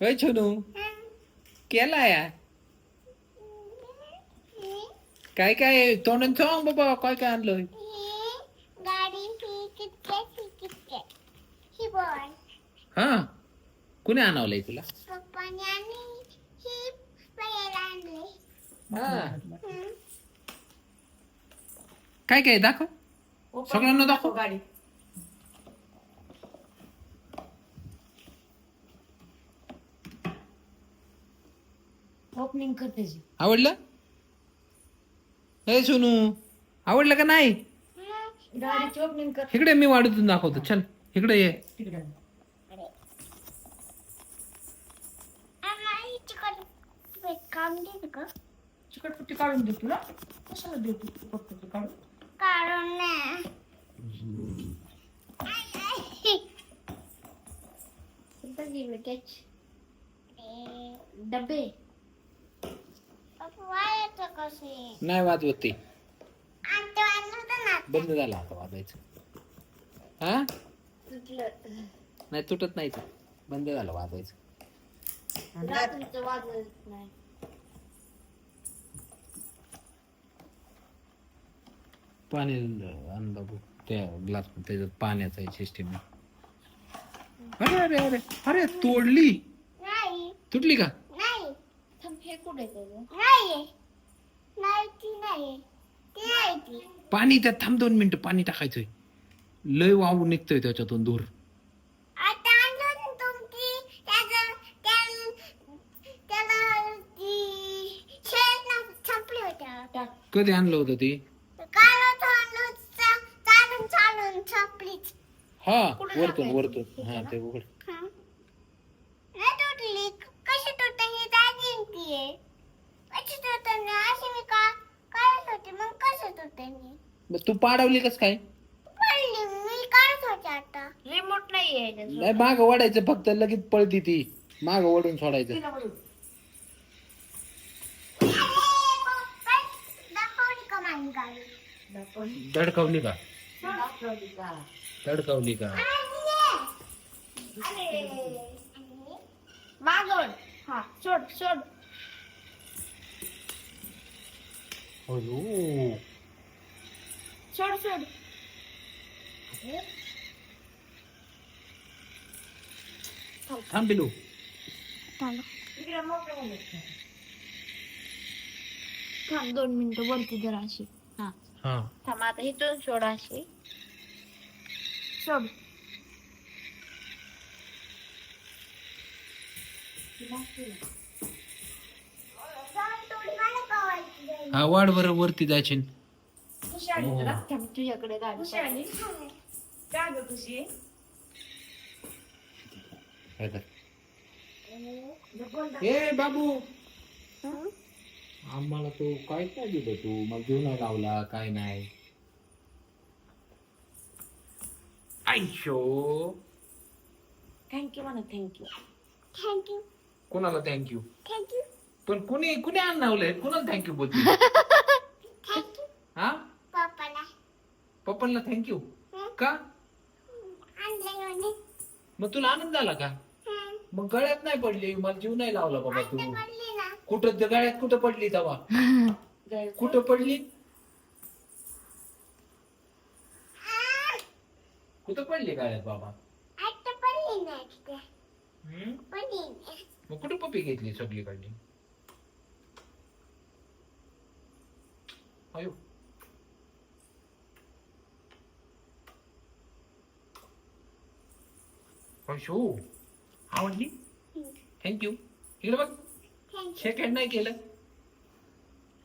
होय छोनू केलाय काय काय तोंडान सांग बाबा काय काय आणलं ही कुणी आणवलंय तुला काय काय दाखव सगळ्यांना दाखव गाडी ओपनिंग कर त्याची आवडलं? हे सोनू आवडलं का नाही? गाडीची ओपनिंग कर. इकडे मी वाढून दाखवतो. चल इकडे ये. तिकडे. काम देत का चिकटपट्टी काढून दे तुला. कशाला देतो चिकटपट्टी काढून? कारण नाही आई, आई. कुठं गेले कॅच डबे. नाही वाजवत ते. आणि ते वाजलं होतं ना बंद झालं आता वाजायचं हा? नाही तुटत नाही ते बंद झालं नाही. पाणी आण बाबू त्या ग्लास त्याच्यात पाण्याचा सिस्टीम अरे अरे अरे अरे तोडली. नाही. तुटली का? नाही. थांब हे कुठे त्याचं नाही नाही ती नाही ती नाही ती पाणी त्यात थांब दोन मिनिटं पाणी टाकायचंय. लय वाहू निघतोय त्याच्यातून दूर आता अजून तुमची? त्याचं त्या- त्याला ती शेण संपली होत्या टाक कधी आणलं होतं ती? काल चालून चालून चालून संपलीच. हा वरतून? वरतून. हा ते उघड हं. नाही तुटली कशी तुटते ही दाजीन ती आहे कशी तुटते अशी मी का काढत होते मग कसं तुटते मी मग तू पाडवली कस काय? पडली. मी काढत होते आता. रिमोट नाहीये याच्यात. नाही माग ओढायचं फक्त लगेच पळती ती. माग ओढून सोडायचं. तिला बघू. दाखवली का माझी गाडी? दाखवली. धडकवली का? धडकवली का? मागवड हा. सोड सोड. अयो. सोड सोड. थांब दे. थांब. दोन मिनिटं वरती जरा अशी. हा. हा. थांब आता इथून सोड अशी. सोड. हा वाढ बरं वरती जायची खुशी आली तुला थांब तुझ्याकडे गाडी खुशी आली काय ग खुशी हे. ए बाबू आम्हाला तू काय काय दिलं तू मग घेऊन नाही लावला काय नाही आयशो थँक्यू म्हणा थँक्यू थँक्यू कोणाला थँक्यू थँक्यू पण कुणी कुणी आणवलंय कुणाला थँक्यू बोलते थँक्यू हा पप्पाला पप्पांना थँक्यू का? मग तुला आनंद झाला का? मग गळ्यात नाही पडली मला जीव नाही लावला बाबा तू. कुठं गळ्यात कुठं पडली तेव्हा कुठं पडली? कुठं पडली गळ्यात बाबा. मग कुठं पप्पी घेतली सगळी काढली अयो. अशो आवडली? थँक्यू इकडे बघ. थँक्यू शेक हँड नाही केलं.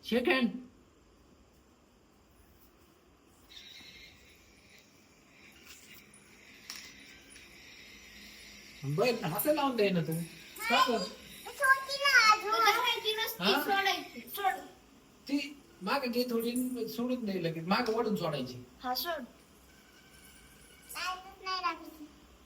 शेक हँड बर हात लावून दे ना तू. ती माग घे थोडी सोडून दे लगेच. माग वडून सोडायची. हा सोड लाजच नाही लागली. लागते बाबू फेलेस का नाही, नाही, आजी आहे. अरे टोकली का माझी गाडी तू खेळ काढली. माझी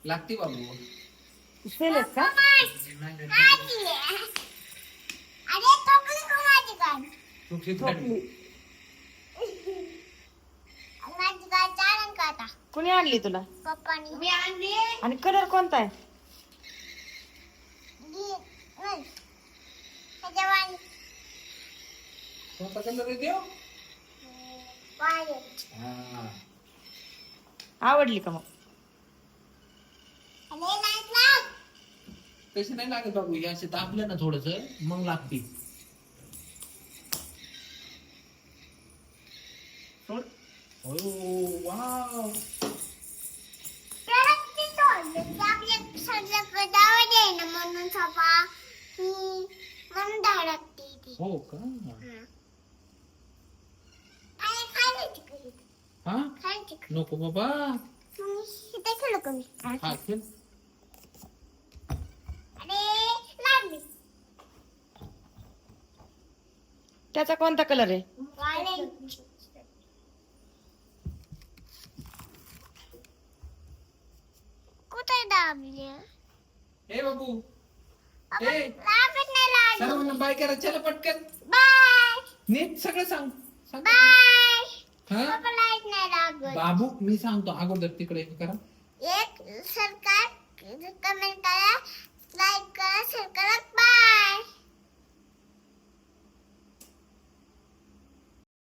गाडी चालन का? आता कोणी आणली तुला? पप्पानी मी आणली. आणि कलर कोणता आहे? कोणता कलर आवडली का मग? तसे नाही लागत बाबू हे असे दाबलं ना थोडस मग लागते. हो की? ही? हो हा नको बाबा. खेळू हा त्याचा कोणता कलर आहे? कुठे दाबली? ए बाबू. सर्वांना बाय करा चला पटकन. बाय. नीट सगळं सांग. सांग. बाय. हा? बाबा मी सांगतो अगोदर तिकडे हे करा. एक सरकार कमेंट करा. like us and goodbye.